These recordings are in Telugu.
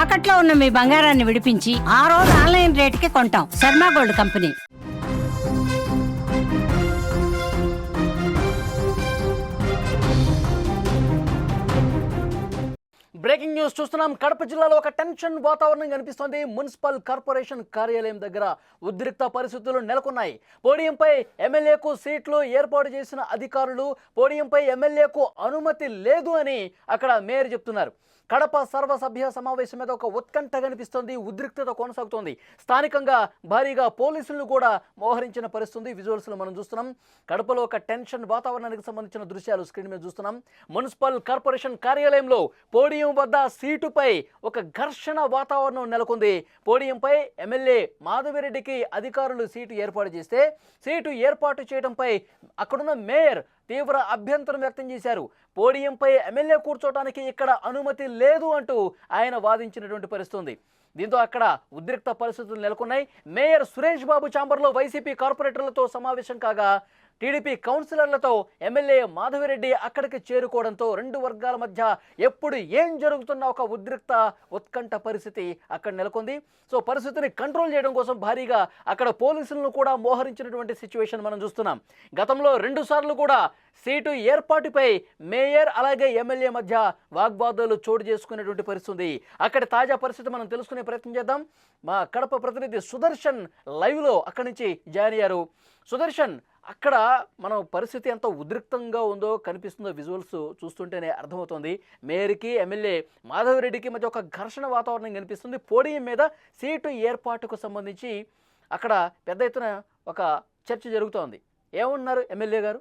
తాకట్లో ఉన్న మీ బంగారాన్ని విడిపించి ఆ రోజు ఆన్లైన్ రేటుకి కొంటాం. Sharma gold company. Breaking news చూస్తున్నాం. కడప జిల్లాలో ఒక టెన్షన్ వాతావరణం కనిపిస్తోంది. మున్సిపల్ కార్పొరేషన్ కార్యాలయం దగ్గర ఉద్రిక్త పరిస్థితులు నెలకొన్నాయి. పోడియంపై ఎమ్మెల్యేకు సీట్లు ఏర్పాటు చేసిన అధికారులు పోడియంపై ఎమ్మెల్యేకు అనుమతి లేదు అని అక్కడ మేయర్ చెప్తున్నారు. కడప సర్వసభ్య సమావేశం మీద ఒక ఉత్కంఠ కనిపిస్తోంది ఉద్రిక్తత కొనసాగుతోంది. స్థానికంగా భారీగా పోలీసులను కూడా మోహరించిన పరిస్థితుంది. విజువల్స్లో మనం చూస్తున్నాం కడపలో ఒక టెన్షన్ వాతావరణానికి సంబంధించిన దృశ్యాలు స్క్రీన్ మీద చూస్తున్నాం. మున్సిపల్ కార్పొరేషన్ కార్యాలయంలో పోడియం వద్ద సీటుపై ఒక ఘర్షణ వాతావరణం నెలకొంది. పోడియంపై ఎమ్మెల్యే మాధవిరెడ్డికి అధికారులు సీటు ఏర్పాటు చేస్తే సీటు ఏర్పాటు చేయడంపై అక్కడున్న మేయర్ తీవ్ర అభ్యంతరం వ్యక్తం చేశారు. పోడియంపై ఎమ్మెల్యే కూర్చోవడానికి ఇక్కడ అనుమతి లేదు అంటూ ఆయన వాదించినటువంటి పరిస్థితుంది. దీంతో అక్కడ ఉద్రిక్త పరిస్థితులు నెలకొన్నాయి. మేయర్ సురేష్ బాబు చాంబర్లో వైసీపీ కార్పొరేటర్లతో సమావేశం కాగా టీడీపీ కౌన్సిలర్లతో ఎమ్మెల్యే మాధవిరెడ్డి అక్కడికి చేరుకోవడంతో రెండు వర్గాల మధ్య ఎప్పుడు ఏం జరుగుతున్న ఒక ఉద్రిక్త ఉత్కంఠ పరిస్థితి అక్కడ నెలకొంది. సో పరిస్థితిని కంట్రోల్ చేయడం కోసం భారీగా అక్కడ పోలీసులను కూడా మోహరించినటువంటి సిచ్యువేషన్ మనం చూస్తున్నాం. గతంలో రెండు సార్లు కూడా సీటు ఏర్పాటుపై మేయర్ అలాగే ఎమ్మెల్యే మధ్య వాగ్వాదాలు చోటు చేసుకునేటువంటి పరిస్థితి ఉంది అక్కడ తాజా పరిస్థితి మనం తెలుసుకునే ప్రయత్నం చేద్దాం. మా కడప ప్రతినిధి సుదర్శన్ లైవ్లో అక్కడి నుంచి జాయిన్ అయ్యారు. సుదర్శన్ అక్కడ మనం పరిస్థితి ఎంత ఉద్రిక్తంగా ఉందో కనిపిస్తుందో విజువల్స్ చూస్తుంటేనే అర్థమవుతుంది. మేయర్కి ఎమ్మెల్యే మాధవరెడ్డికి మధ్య ఒక ఘర్షణ వాతావరణం కనిపిస్తుంది. పోడియం మీద సీటు ఏర్పాటుకు సంబంధించి అక్కడ పెద్ద ఎత్తున ఒక చర్చ జరుగుతోంది. ఏమన్నారు ఎమ్మెల్యే గారు?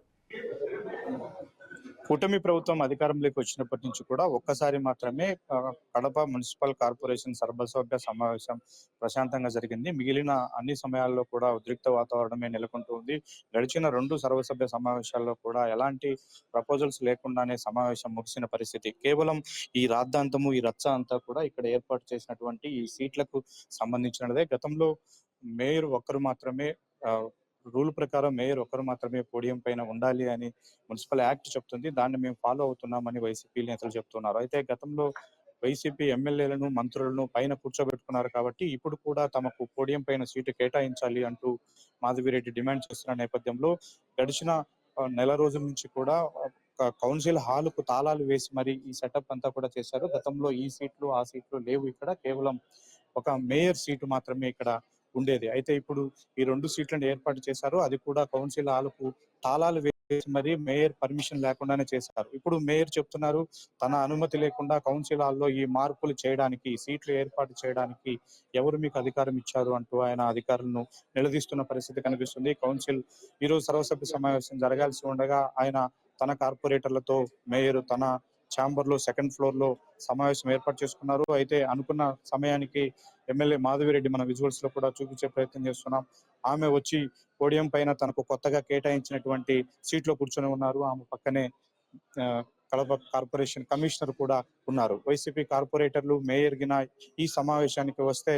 కూటమి ప్రభుత్వం అధికారంలోకి వచ్చినప్పటి నుంచి కూడా ఒక్కసారి మాత్రమే కడప మున్సిపల్ కార్పొరేషన్ సర్వసభ్య సమావేశం ప్రశాంతంగా జరిగింది. మిగిలిన అన్ని సమయాల్లో కూడా ఉద్రిక్త వాతావరణమే నెలకొంటుంది గడిచిన రెండు సర్వసభ్య సమావేశాల్లో కూడా ఎలాంటి ప్రపోజల్స్ లేకుండానే సమావేశం ముగిసిన పరిస్థితి. కేవలం ఈ రాద్ధాంతము ఈ రచ్చ అంతా కూడా ఇక్కడ ఏర్పాటు చేసినటువంటి ఈ సీట్లకు సంబంధించినదే. గతంలో మేయర్ ఒక్కరు మాత్రమే ఆ, రూల్ ప్రకారం మేయర్ ఒక్కరు మాత్రమే పోడియం పైన ఉండాలి అని మున్సిపల్ యాక్ట్ చెప్తుంది. దాన్ని మేము ఫాలో అవుతున్నామని వైసీపీ నేతలు చెప్తున్నారు. అయితే గతంలో వైసీపీ ఎమ్మెల్యేలను మంత్రులను పైన కూర్చోబెట్టుకున్నారు కాబట్టి ఇప్పుడు కూడా తమకు పోడియం పైన సీటు కేటాయించాలి అంటూ మాధవిరెడ్డి డిమాండ్ చేస్తున్న నేపథ్యంలో గడిచిన నెల రోజుల నుంచి కూడా కౌన్సిల్ హాల్కు తాళాలు వేసి మరి ఈ సెటప్ అంతా కూడా చేశారు. గతంలో ఈ సీట్లు ఆ సీట్లు లేవు ఇక్కడ. కేవలం ఒక మేయర్ సీటు మాత్రమే ఇక్కడ ఉండేది. అయితే ఇప్పుడు ఈ రెండు సీట్లను ఏర్పాటు చేశారు. అది కూడా కౌన్సిల్ హాల్కు తాళాలు వేసి మరి మేయర్ పర్మిషన్ లేకుండానే చేశారు. ఇప్పుడు మేయర్ చెప్తున్నారు తన అనుమతి లేకుండా కౌన్సిల్ హాల్లో ఈ మార్పులు చేయడానికి సీట్లు ఏర్పాటు చేయడానికి ఎవరు మీకు అధికారం ఇచ్చారు అంటూ ఆయన అధికారులను నిలదీస్తున్న పరిస్థితి కనిపిస్తుంది. కౌన్సిల్ ఈరోజు సర్వసభ్య సమావేశం జరగాల్సి ఉండగా ఆయన తన కార్పొరేటర్లతో మేయర్ తన ఛాంబర్లో సెకండ్ ఫ్లోర్లో సమావేశం ఏర్పాటు చేసుకున్నారు. అయితే అనుకున్న సమయానికి ఎమ్మెల్యే మాధవిరెడ్డి మన విజువల్స్లో కూడా చూపించే ప్రయత్నం చేస్తున్నాం. ఆమె వచ్చి పోడియం పైన తనకు కొత్తగా కేటాయించినటువంటి సీట్లో కూర్చొని ఉన్నారు. ఆమె పక్కనే కడప కార్పొరేషన్ కమిషనర్ కూడా ఉన్నారు. వైసీపీ కార్పొరేటర్లు మేయర్ గిన ఈ సమావేశానికి వస్తే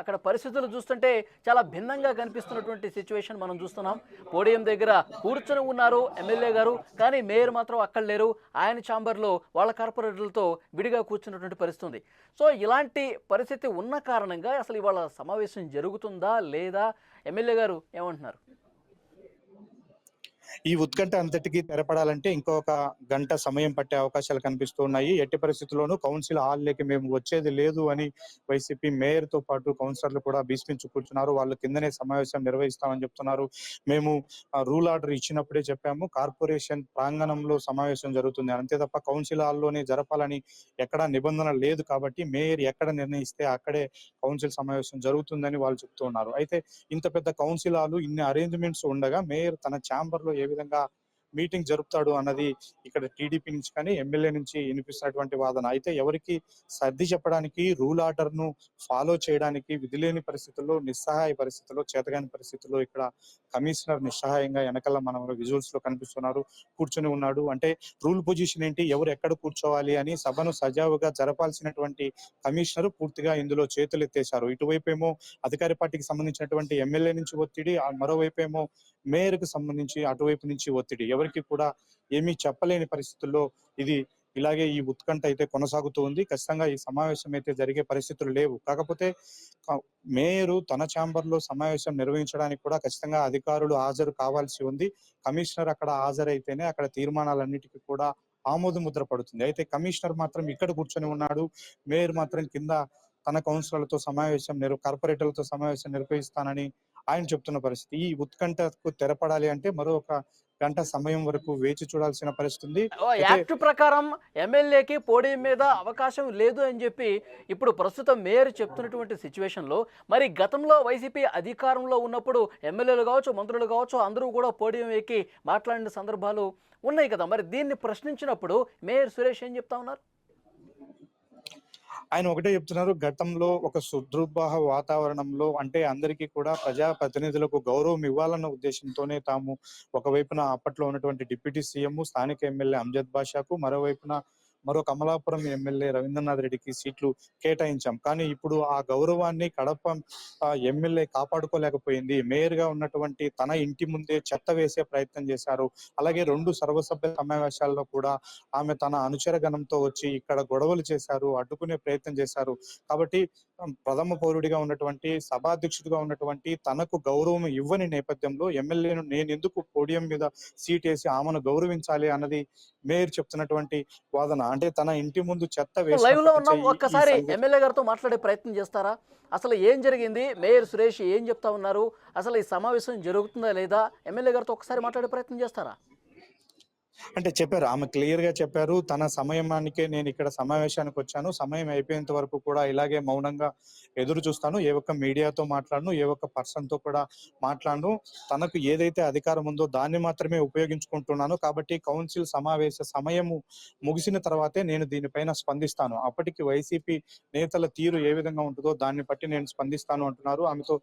అక్కడ పరిస్థితులు చూస్తుంటే చాలా భిన్నంగా కనిపిస్తున్నటువంటి సిచ్యువేషన్ మనం చూస్తున్నాం. పోడియం దగ్గర కూర్చొని ఉన్నారు ఎమ్మెల్యే గారు కానీ మేయర్ మాత్రం అక్కడ లేరు. ఆయన ఛాంబర్లో వాళ్ళ కార్పొరేటర్లతో విడిగా కూర్చున్నటువంటి పరిస్థితి ఉంది సో ఇలాంటి పరిస్థితి ఉన్న కారణంగా అసలు ఇవాళ సమావేశం జరుగుతుందా లేదా? ఎమ్మెల్యే గారు ఏమంటున్నారు? ఈ ఉత్కంఠ అంతటికి తెరపడాలంటే ఇంకొక గంట సమయం పట్టే అవకాశాలు కనిపిస్తున్నాయి ఎట్టి పరిస్థితుల్లోనూ కౌన్సిల్ హాల్లోకి మేము వచ్చేది లేదు అని వైసీపీ మేయర్తో పాటు కౌన్సిలర్లు కూడా భీష్మించి కూర్చున్నారు. వాళ్ళు కిందనే సమావేశం నిర్వహిస్తామని చెప్తున్నారు. మేము రూల్ ఆర్డర్ ఇచ్చినప్పుడే చెప్పాము. కార్పొరేషన్ ప్రాంగణంలో సమావేశం జరుగుతుంది. అంతే తప్ప కౌన్సిల్ హాల్లోనే జరపాలని ఎక్కడా నిబంధన లేదు కాబట్టి మేయర్ ఎక్కడ నిర్ణయిస్తే అక్కడే కౌన్సిల్ సమావేశం జరుగుతుందని వాళ్ళు చెప్తున్నారు. అయితే ఇంత పెద్ద కౌన్సిల్ హాలు ఇన్ని అరేంజ్మెంట్స్ ఉండగా మేయర్ తన ఛాంబర్లో ఏ విధంగా మీటింగ్ జరుపుతాడు అన్నది ఇక్కడ టీడీపీ నుంచి కానీ ఎమ్మెల్యే నుంచి వినిపిస్తున్నటువంటి వాదన. అయితే ఎవరికి సర్ది చెప్పడానికి రూల్ ఆర్డర్ను ఫాలో చేయడానికి విధిలేని పరిస్థితుల్లో నిస్సహాయ పరిస్థితుల్లో చేతగాని పరిస్థితుల్లో ఇక్కడ కమిషనర్ నిస్సహాయంగా వెనకాల మనం విజువల్స్లో కనిపిస్తున్నారు కూర్చొని ఉన్నాడు. అంటే రూల్ పొజిషన్ ఏంటి ఎవరు ఎక్కడ కూర్చోవాలి అని సభను సజావుగా జరపాల్సినటువంటి కమిషనర్ పూర్తిగా ఇందులో చేతులు ఎత్తేశారు ఇటువైపు ఏమో అధికార పార్టీకి సంబంధించినటువంటి ఎమ్మెల్యే నుంచి ఒత్తిడి మరోవైపు ఏమో మేయర్కు సంబంధించి అటువైపు నుంచి ఒత్తిడి. ఎవరికి కూడా ఏమీ చెప్పలేని పరిస్థితుల్లో ఇది ఇలాగే ఈ ఉత్కంఠ అయితే కొనసాగుతూ ఉంది. ఖచ్చితంగా ఈ సమావేశం అయితే జరిగే పరిస్థితులు లేవు. కాకపోతే మేయరు తన ఛాంబర్లో సమావేశం నిర్వహించడానికి కూడా ఖచ్చితంగా అధికారులు హాజరు కావాల్సి ఉంది. కమిషనర్ అక్కడ హాజరైతేనే అక్కడ తీర్మానాలన్నిటికీ కూడా ఆమోద ముద్ర పడుతుంది. అయితే కమిషనర్ మాత్రం ఇక్కడ కూర్చొని ఉన్నాడు. మేయర్ మాత్రం కింద తన కౌన్సిలర్లతో సమావేశం నిర్వ కార్పొరేటర్లతో సమావేశం నిర్వహిస్తానని ఆయన చెప్తున్న పరిస్థితి. ఈ ఉత్కంఠకు తెరపడాలి అంటే మరో ఒక గంట సమయం వరకు వేచి చూడాల్సిన పరిస్థితి యాక్ట్ ప్రకారం ఎమ్మెల్యేకి పోడియం మీద అవకాశం లేదు అని చెప్పి ఇప్పుడు ప్రస్తుతం మేయర్ చెప్తున్నటువంటి సిచ్యువేషన్లో మరి గతంలో వైసీపీ అధికారంలో ఉన్నప్పుడు ఎమ్మెల్యేలు కావచ్చు మంత్రులు కావచ్చు అందరూ కూడా పోడియం ఎక్కి మాట్లాడిన సందర్భాలు ఉన్నాయి కదా. మరి దీన్ని ప్రశ్నించినప్పుడు మేయర్ సురేష్ ఏం చెప్తా ఉన్నారు? ఆయన ఒకటే చెప్తున్నారు గతంలో ఒక సుదృఢ వాతావరణంలో అంటే అందరికీ కూడా ప్రజా ప్రతినిధులకు గౌరవం ఇవ్వాలన్న ఉద్దేశంతోనే తాము ఒకవైపున అప్పట్లో ఉన్నటువంటి డిప్యూటీ సీఎం స్థానిక ఎమ్మెల్యే అంజద్ బాషాకు మరోవైపున మరో కమలాపురం ఎమ్మెల్యే రవీంద్రనాథ్ రెడ్డికి సీట్లు కేటాయించాం. కానీ ఇప్పుడు ఆ గౌరవాన్ని కడప ఎమ్మెల్యే కాపాడుకోలేకపోయింది. మేయర్గా ఉన్నటువంటి తన ఇంటి ముందే చెత్త వేసే ప్రయత్నం చేశారు. అలాగే రెండు సర్వసభ్య సమావేశాల్లో కూడా ఆమె తన అనుచర గణంతో వచ్చి ఇక్కడ గొడవలు చేశారు అడ్డుకునే ప్రయత్నం చేశారు. కాబట్టి ప్రథమ పౌరుడిగా ఉన్నటువంటి సభాధ్యక్షుడిగా ఉన్నటువంటి తనకు గౌరవం ఇవ్వని నేపథ్యంలో ఎమ్మెల్యేను నేను ఎందుకు పోడియం మీద సీట్ వేసి ఆమెను గౌరవించాలి అన్నది మేయర్ చెప్తున్నటువంటి వాదన. అంటే తన ఇంటి ముందు చెత్త లైవ్లో ఉన్నాం. ఒక్కసారి ఎమ్మెల్యే గారితో మాట్లాడే ప్రయత్నం చేస్తారా? అసలు ఏం జరిగింది? మేయర్ సురేష్ ఏం చెప్తా ఉన్నారు? అసలు ఈ సమావేశం జరుగుతుందా లేదా? ఎమ్మెల్యే గారితో ఒకసారి మాట్లాడే ప్రయత్నం చేస్తారా? అంటే చెప్పారు. ఆమె క్లియర్గా చెప్పారు. తన సమయానికే నేను ఇక్కడ సమావేశానికి వచ్చాను. సమయం అయిపోయేంత వరకు కూడా ఇలాగే మౌనంగా ఎదురు చూస్తాను. ఏ ఒక్క మీడియాతో మాట్లాడను ఏ ఒక్క పర్సన్తో కూడా మాట్లాడను. తనకు ఏదైతే అధికారం ఉందో దాన్ని మాత్రమే ఉపయోగించుకుంటున్నాను. కాబట్టి కౌన్సిల్ సమావేశ సమయము ముగిసిన తర్వాతే నేను దీనిపైన స్పందిస్తాను. అప్పటికి వైసీపీ నేతల తీరు ఏ విధంగా ఉంటుందో దాన్ని బట్టి నేను స్పందిస్తాను అంటున్నారు. ఆమెతో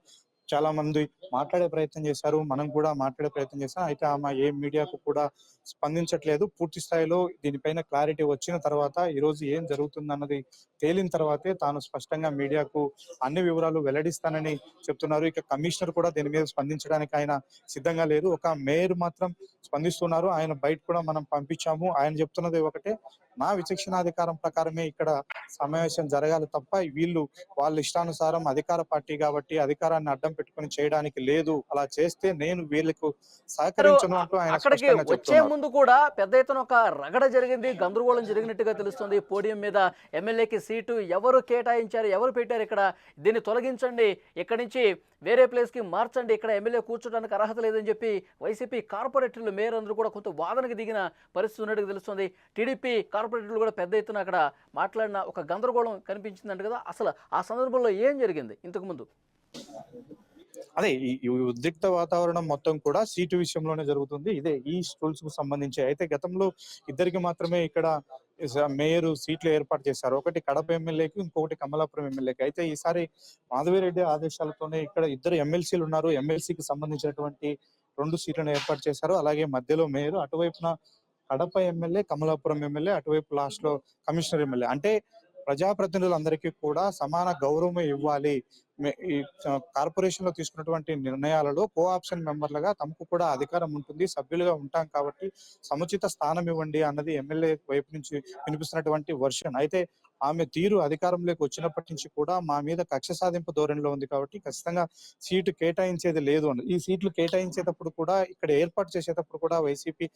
చాలా మంది మాట్లాడే ప్రయత్నం చేశారు మనం కూడా మాట్లాడే ప్రయత్నం చేశాం. అయితే ఆమె ఏ మీడియాకు కూడా స్పందించట్లేదు. పూర్తి స్థాయిలో దీనిపైన క్లారిటీ వచ్చిన తర్వాత ఈ రోజు ఏం జరుగుతుందన్నది తేలిన తర్వాతే తాను స్పష్టంగా మీడియాకు అన్ని వివరాలు వెల్లడిస్తానని చెప్తున్నారు. ఇక కమిషనర్ కూడా దీని మీద స్పందించడానికి ఆయన సిద్ధంగా లేరు. ఒక మేయర్ మాత్రం స్పందిస్తున్నారు. ఆయన బయట కూడా మనం పంపించాము. ఆయన చెప్తున్నది ఒకటే నా విచక్షణాధికారం ప్రకారమే ఇక్కడ సమావేశం జరగాలి తప్ప వీళ్ళు వాళ్ళ ఇష్టానుసారం అధికార పార్టీ కాబట్టి అధికారాన్ని అడ్డం పెట్టుకొని చేయడానికి లేదు. అలా చేస్తే నేను వీళ్ళకు సహకరించను అంటూ ఆయన అక్కడికి వచ్చే ముందు కూడా పెద్ద ఎత్తున ఒక రగడ జరిగింది. గందరగోళం జరిగినట్టుగా తెలుస్తుంది. పోడియం మీద ఎమ్మెల్యేకి సీటు ఎవరు కేటాయించారు ఎవరు పెట్టారు ఇక్కడ? దీన్ని తొలగించండి. ఇక్కడి నుంచి వేరే ప్లేస్కి మార్చండి. ఇక్కడ ఎమ్మెల్యే కూర్చోడానికి అర్హత లేదని చెప్పి వైసీపీ కార్పొరేటర్లు మేయర్ అందరూ కూడా కొంత వాదనకు దిగిన పరిస్థితి ఉన్నట్టుగా తెలుస్తుంది. టీడీపీ కార్పొరేటర్లు కూడా పెద్ద ఎత్తున అక్కడ మాట్లాడిన ఒక గందరగోళం కనిపించిందంట కదా. అసలు ఆ సందర్భంలో ఏం జరిగింది ఇంతకు ముందు? అదే ఈ ఉద్రిక్త వాతావరణం మొత్తం కూడా సీటు విషయంలోనే జరుగుతుంది. ఇదే ఈ స్టూల్స్కు సంబంధించి. అయితే గతంలో ఇద్దరికి మాత్రమే ఇక్కడ మేయర్ సీట్లు ఏర్పాటు చేశారు. ఒకటి కడప ఎమ్మెల్యేకి ఇంకొకటి కమలాపురం ఎమ్మెల్యేకి. అయితే ఈసారి మాధవిరెడ్డి ఆదేశాలతోనే ఇక్కడ ఇద్దరు ఎమ్మెల్సీలు ఉన్నారు. ఎమ్మెల్సీకి సంబంధించినటువంటి రెండు సీట్లను ఏర్పాటు చేశారు. అలాగే మధ్యలో మేయర్ అటువైపున కడప ఎమ్మెల్యే కమలాపురం ఎమ్మెల్యే అటువైపు లాస్ట్లో కమిషనర్ ఎమ్మెల్యే. అంటే ప్రజాప్రతినిధులందరికీ కూడా సమాన గౌరవం ఇవ్వాలి. ఈ కార్పొరేషన్లో తీసుకున్నటువంటి నిర్ణయాలలో కో ఆప్షన్ మెంబర్లుగా తమకు కూడా అధికారం ఉంటుంది. సభ్యులుగా ఉంటాం కాబట్టి సముచిత స్థానం ఇవ్వండి అన్నది ఎమ్మెల్యే వైపు నుంచి వినిపిస్తున్నటువంటి వర్షన్. అయితే ఆమె తీరు అధికారంలోకి వచ్చినప్పటి నుంచి కూడా మా మీద కక్ష సాధింపు ధోరణిలో ఉంది కాబట్టి ఖచ్చితంగా సీటు కేటాయించేది లేదు అని. ఈ సీట్లు కేటాయించేటప్పుడు కూడా ఇక్కడ ఏర్పాటు చేసేటప్పుడు కూడా వైసీపీ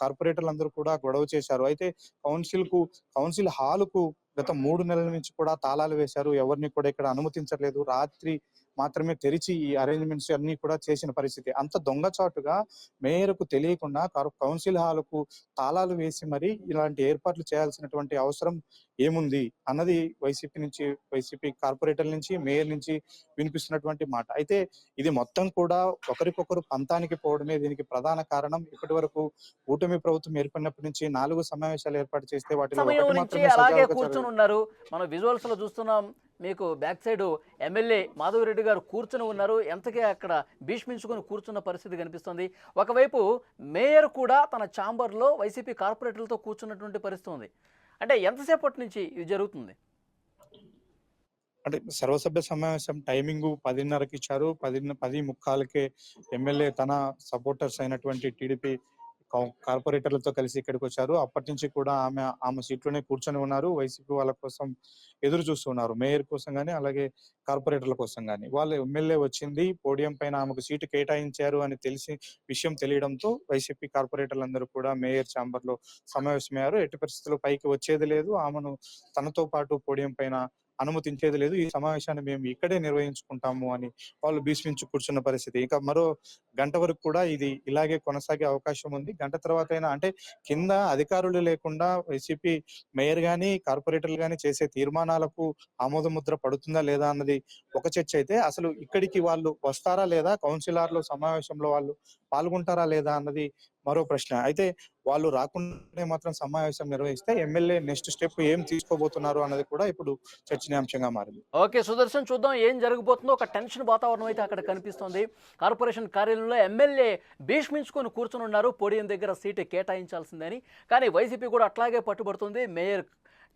కార్పొరేటర్లు అందరూ కూడా గొడవ చేశారు. అయితే కౌన్సిల్కు కౌన్సిల్ హాల్కు గత మూడు నెలల నుంచి కూడా తాళాలు వేశారు. ఎవరిని కూడా ఇక్కడ అనుమతించలేదు రాత్రి మాత్రమే తెరిచి ఈ అరేంజ్మెంట్స్ అన్ని కూడా చేసిన పరిస్థితి. అంత దొంగచాటుగా మేయర్కు తెలియకుండా కౌన్సిల్ కౌన్సిల్ హాల్కు తాళాలు వేసి మరి ఇలాంటి ఏర్పాట్లు చేయాల్సినటువంటి అవసరం ఏముంది అన్నది వైసీపీ నుంచి వైసీపీ కార్పొరేటర్ నుంచి మేయర్ నుంచి వినిపిస్తున్నటువంటి మాట. అయితే ఇది మొత్తం కూడా ఒకరికొకరు పంతానికి పోవడమే దీనికి ప్రధాన కారణం. ఇప్పటి వరకు కూటమి ప్రభుత్వం ఏర్పడినప్పటి నుంచి నాలుగు సమావేశాలు ఏర్పాటు చేస్తే వాటిలో. ఉన్నారు. మనం విజువల్స్లో చూస్తున్నాం మీకు బ్యాక్ సైడ్ ఎమ్మెల్యే మాధవిరెడ్డి గారు కూర్చుని ఉన్నారు. ఎంతకే అక్కడ భీష్మించుకొని కూర్చున్న పరిస్థితి కనిపిస్తుంది. ఒకవైపు మేయర్ కూడా తన ఛాంబర్లో వైసీపీ కార్పొరేటర్లతో కూర్చున్నటువంటి పరిస్థితి ఉంది. అంటే ఎంతసేపటి నుంచి ఇది జరుగుతుంది? అంటే సర్వసభ్య సమావేశం టైమింగ్ పదిన్నరకి ఇచ్చారు పది పది ముక్కాలకే ఎమ్మెల్యే తన సపోర్టర్స్ అయినటువంటి టీడీపీ కార్పొరేటర్లతో కలిసి ఇక్కడికి వచ్చారు అప్పటి నుంచి కూడా ఆమె ఆమె సీట్లోనే కూర్చొని ఉన్నారు. వైసీపీ వాళ్ళ కోసం ఎదురు చూస్తున్నారు మేయర్ కోసం కానీ అలాగే కార్పొరేటర్ల కోసం కానీ వాళ్ళ ఎమ్మెల్యే వచ్చింది. పోడియం పైన ఆమెకు సీటు కేటాయించారు అని తెలిసి విషయం తెలియడంతో వైసీపీ కార్పొరేటర్లందరూ కూడా మేయర్ ఛాంబర్లో సమావేశమయ్యారు. ఎట్టి పరిస్థితుల్లో పైకి వచ్చేది లేదు. ఆమెను తనతో పాటు పోడియం పైన అనుమతించేది లేదు. ఈ సమావేశాన్ని మేము ఇక్కడే నిర్వహించుకుంటాము అని వాళ్ళు భీష్మించి కూర్చున్న పరిస్థితి. ఇంకా మరో గంట వరకు కూడా ఇది ఇలాగే కొనసాగే అవకాశం ఉంది. గంట తర్వాత అయినా అంటే కింద అధికారులు లేకుండా వైసీపీ మేయర్ గాని కార్పొరేటర్లు గాని చేసే తీర్మానాలకు ఆమోద ముద్ర పడుతుందా లేదా అన్నది ఒక చర్చ అయితే అసలు ఇక్కడికి వాళ్ళు వస్తారా లేదా కౌన్సిలర్లు సమావేశంలో వాళ్ళు పాల్గొంటారా లేదా అన్నది మరో ప్రశ్న. అయితే వాళ్ళు రాకుండానే మాత్రం సమావేశం నిర్వహిస్తే ఎమ్మెల్యే నెక్స్ట్ స్టెప్ ఏం తీసుకోబోతున్నారు అన్నది కూడా ఇప్పుడు చర్చనీయాంశంగా మారింది. ఓకే సుదర్శన్ చూద్దాం ఏం జరగబోతుందో. ఒక టెన్షన్ వాతావరణం అయితే అక్కడ కనిపిస్తుంది. కార్పొరేషన్ కార్యాలయం ఎన్నికల్లో ఎమ్మెల్యే భీష్మించుకొని కూర్చుని ఉన్నారు. పోడియం దగ్గర సీటు కేటాయించాల్సిందని. కానీ వైసీపీ కూడా అట్లాగే పట్టుబడుతుంది. మేయర్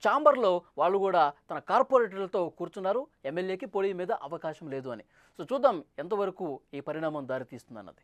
ఛాంబర్లో వాళ్ళు కూడా తన కార్పొరేటర్లతో కూర్చున్నారు. ఎమ్మెల్యేకి పోడియం మీద అవకాశం లేదు అని. సో చూద్దాం ఎంతవరకు ఈ పరిణామం దారితీస్తుంది అన్నది